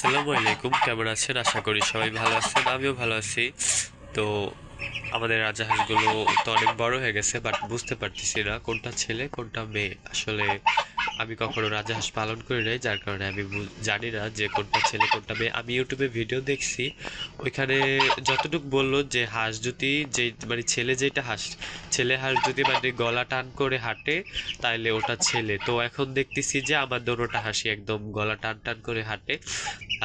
আসসালামু আলাইকুম, কেমন আছেন? আশা করি সবাই ভালো আছেন, আমিও ভালো আছি। তো আমাদের রাজাহাঁসগুলো তো অনেক বড় হয়ে গেছে, বাট বুঝতে পারতেছি না কোনটা ছেলে, কোনটা মেয়ে। আসলে আমি কখনো রাজাহাঁস পালন করি নাই, যার কারণে আমি জানি না যে কোনটা ছেলে, কোনটা মেয়ে। আমি ইউটিউবে ভিডিও দেখছি, ওইখানে যতটুকু বলল যে হাঁস যদি যে মানে ছেলে যেটা হাঁস, ছেলে হাঁস যদি মানে গলা টান করে হাঁটে, তাইলে ওটা ছেলে। তো এখন দেখতেছি যে আমার দোনোটা হাসি একদম গলা টান টান করে হাঁটে।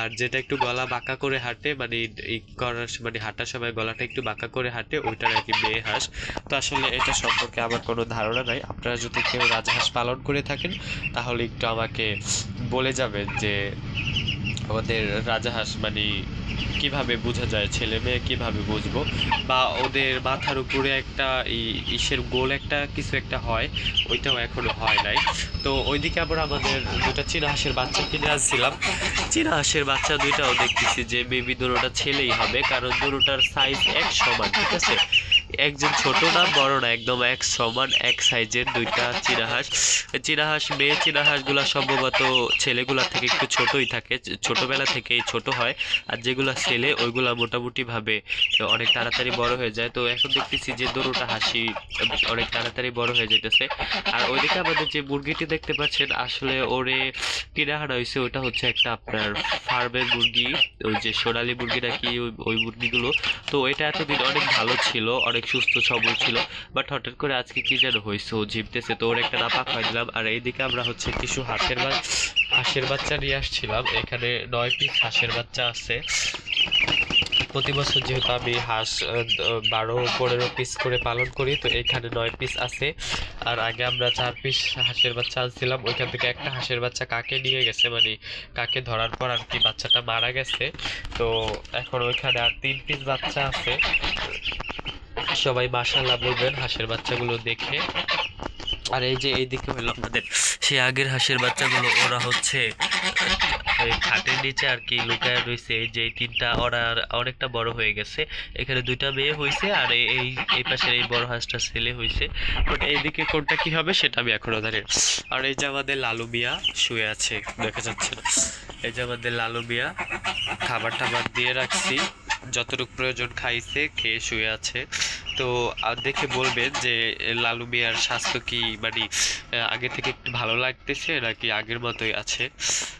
আর যেটা একটু গলা বাঁকা করে হাঁটে মানে এই করার মানে হাঁটার সময় গলাটা একটু বাঁকা করে হাঁটে ওইটা নাকি মেয়ে হাঁস। তো আসলে এটা সম্পর্কে আমার কোনো ধারণা নাই। আপনারা যদি কেউ রাজহাঁস পালন করে থাকেন তাহলে একটু আমাকে বলে যাবে যে আমাদের রাজাহাঁস মানে কীভাবে বোঝা যায়, ছেলে মেয়ে কীভাবে বুঝব? বা ওদের মাথার উপরে একটা ইসের গোল একটা, কিছু একটা হয়, ওইটাও এখনও হয় নাই। তো ওইদিকে আবার আমাদের দুটা চীনা হাঁসের বাচ্চা কিনে আসছিলাম চীনা হাঁসের বাচ্চা দুইটাও দেখতেছি যে বেবি দুটোটা ছেলেই হবে, কারণ দুটোটার সাইজ এক সমান, ঠিক আছে? একজন ছোট না, বড় না, একদম এক সমান, এক সাইজের দুইটা চীনা হাঁস চীনা হাঁস মেয়ে চীনা হাঁসগুলা সম্ভবত ছেলেগুলা থেকে একটু ছোটই থাকে, ছোটবেলা থেকেই ছোট হয়, আর যেগুলা ছেলে, ওইগুলা মোটামুটি ভাবে অনেক তাড়াতাড়ি বড় হয়ে যায়। তো এখন দেখতেছি যে দুটোটা হাসি অনেক তাড়াতাড়ি বড় হয়ে যাইতেছে। আর ওইদিকে আমাদের যে মুরগিটি দেখতে পাচ্ছেন, আসলে ওরে কিনে হয়েছে ওটা হচ্ছে একটা আপনার ফার্মের মুরগি, ওই যে সোনালি মুরগি নাকি ওই- ওই মুরগিগুলো। তো এটা এতদিন অনেক ভালো ছিল, অনেক সুস্থ সবল ছিল। বাট হঠাৎ করে আজকে কি যেন হয়েছে ও ঝিমতেছে তো ওর একটা নাপাক হয়ে দিলাম আর এইদিকে আমরা হচ্ছে কিছু হাঁসের বা হাঁসের বাচ্চা নিয়ে আসছিলাম। এখানে নয় পিস হাঁসের বাচ্চা আছে। প্রতি বছর যেহেতু আমি হাঁস বারো, পনেরো পিস করে পালন করি, তো এখানে নয় পিস আছে। আর আগে আমরা চার পিস হাঁসের বাচ্চা আনছিলাম। ওইখান থেকে একটা হাঁসের বাচ্চা কাকে নিয়ে গেছে মানে কাকে ধরার পর আর কি বাচ্চাটা মারা গেছে। তো এখন ওইখানে আর তিন পিস বাচ্চা আছে। সবাই মাশাল্লাহ বলবেন হাঁসের বাচ্চাগুলো দেখে। আর এই যে এইদিকে হলো আমাদের সেই আগের হাঁসের বাচ্চাগুলো, ওরা হচ্ছে ওই খাটের নিচে আর কি লুকায় রয়েছে এই যে এই তিনটা, ওরা অনেকটা বড় হয়ে গেছে। এখানে দুইটা মেয়ে হয়েছে আর এই এই এই পাশের এই বড় হাঁসটা ছেলে হয়েছে বাট এইদিকে কোনটা কি হবে সেটা আমি এখনও জানি আর এই যে আমাদের লালু মিয়া শুয়ে আছে, দেখা যাচ্ছে না। এই যে আমাদের লালু মিয়া খাবার টাবার দিয়ে রাখছি। যতটুকু প্রয়োজন খাইছে, খেয়ে শুয়ে আছে। তো দেখে বলবেন যে লালু মিয়ার স্বাস্থ্য কি মানে আগে থেকে একটু ভালো লাগতেছে নাকি আগের মতোই আছে?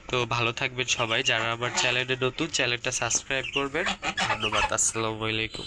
তো ভালো থাকবেন সবাই। যারা আমার চ্যানেলে নতুন, চ্যানেলটা সাবস্ক্রাইব করবেন। ধন্যবাদ, আসসালামু আলাইকুম।